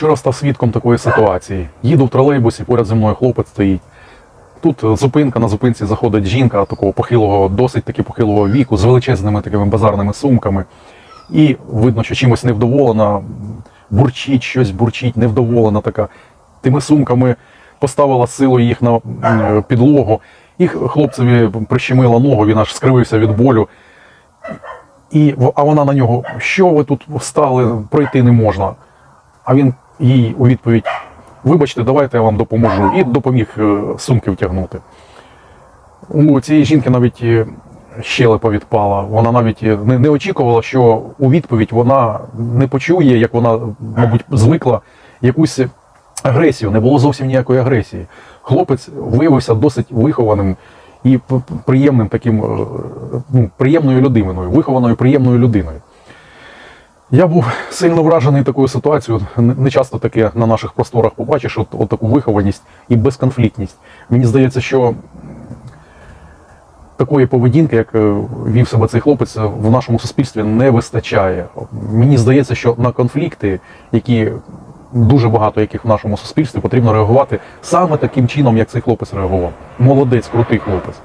Вчора став свідком такої ситуації. Їду в тролейбусі, поряд зі мною хлопець стоїть. Тут е, зупинка, на зупинці заходить жінка такого похилого, досить таки похилого віку, з величезними такими базарними сумками. І видно, що чимось невдоволена, бурчить щось, бурчить, невдоволена така. Тими сумками поставила силою їх на підлогу. І хлопцеві прищемила ногу, він аж скривився від болю. І, а вона на нього, що ви тут встали, пройти не можна. А він їй у відповідь: вибачте, давайте я вам допоможу. І допоміг е, сумки втягнути. У цієї жінки навіть е, щелепа відпала. Вона навіть е, не, не очікувала, що у відповідь вона не почує, як вона, мабуть, звикла якусь агресію. Не було зовсім ніякої агресії. Хлопець виявився досить вихованим і приємним таким, ну, приємною людиною, вихованою приємною людиною. Я був сильно вражений такою ситуацією. Не часто таке на наших просторах побачиш, от, от таку вихованість і безконфліктність. Мені здається, що такої поведінки, як е, вів себе цей хлопець, в нашому суспільстві не вистачає. Мені здається, що на конфлікти, які дуже багато яких в нашому суспільстві, потрібно реагувати саме таким чином, як цей хлопець реагував. Молодець, крутий хлопець.